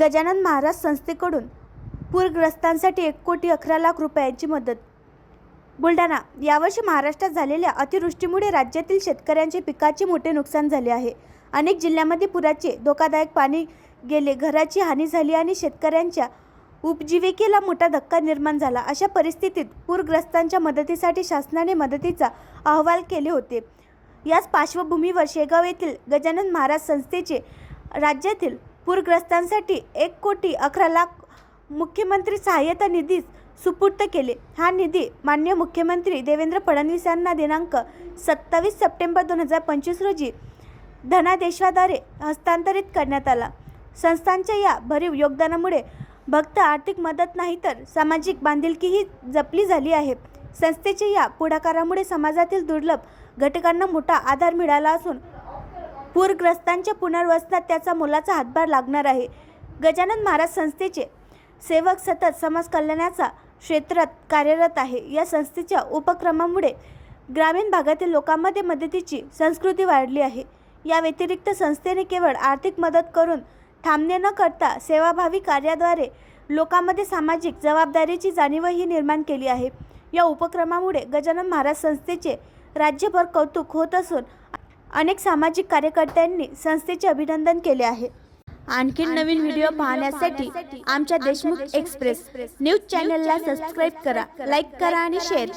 गजानन महाराज संस्थेकडून पूरग्रस्तांसाठी एक कोटी अकरा लाख रुपयांची मदत. बुलढाणा यावर्षी महाराष्ट्रात झालेल्या अतिवृष्टीमुळे राज्यातील शेतकऱ्यांचे पिकाचे मोठे नुकसान झाले आहे. अनेक जिल्ह्यांमध्ये पुराचे धोकादायक पाणी गेले घराची हानी झाली आणि शेतकऱ्यांच्या उपजीविकेला मोठा धक्का निर्माण झाला. अशा परिस्थितीत पूरग्रस्तांच्या मदतीसाठी शासनाने मदतीचा अहवाल केले होते. याच पार्श्वभूमीवर शेगाव येथील गजानन महाराज संस्थेचे राज्यातील पूरग्रस्तांसाठी एक कोटी अकरा लाख मुख्यमंत्री सहाय्यता निधीस सुपूर्त केले. हा निधी मान्य मुख्यमंत्री देवेंद्र फडणवीस यांना दिनांक सत्तावीस सप्टेंबर दोन हजार पंचवीस रोजी धनादेशाद्वारे हस्तांतरित करण्यात आला. संस्थांच्या या भरीव योगदानामुळे भक्त आर्थिक मदत नाही तर सामाजिक बांधिलकीही जपली झाली आहे. संस्थेच्या या पुढाकारामुळे समाजातील दुर्लभ घटकांना मोठा आधार मिळाला असून पूरग्रस्तांच्या पुनर्वसनात त्याचा मोलाचा हातभार लागणार आहे. गजानन महाराज संस्थेचे सेवक सतत समाज कल्याणाचा क्षेत्रात कार्यरत आहे. या संस्थेच्या उपक्रमामुळे ग्रामीण भागातील लोकांमध्ये मदतीची संस्कृती वाढली आहे. या व्यतिरिक्त संस्थेने केवळ आर्थिक मदत करून थांबणे न करता सेवाभावी कार्याद्वारे लोकांमध्ये सामाजिक जबाबदारीची जाणीवही निर्माण केली आहे. या उपक्रमामुळे गजानन महाराज संस्थेचे राज्यभर कौतुक होत असून अनेक सामाजिक कार्यकर्त्यांनी संस्थेचे अभिनंदन केले आहे. आणखी नवीन व्हिडिओ पाहण्यासाठी आमच्या देशमुख एक्सप्रेस न्यूज चॅनलला सबस्क्राईब करा लाईक करा आणि शेअर करा.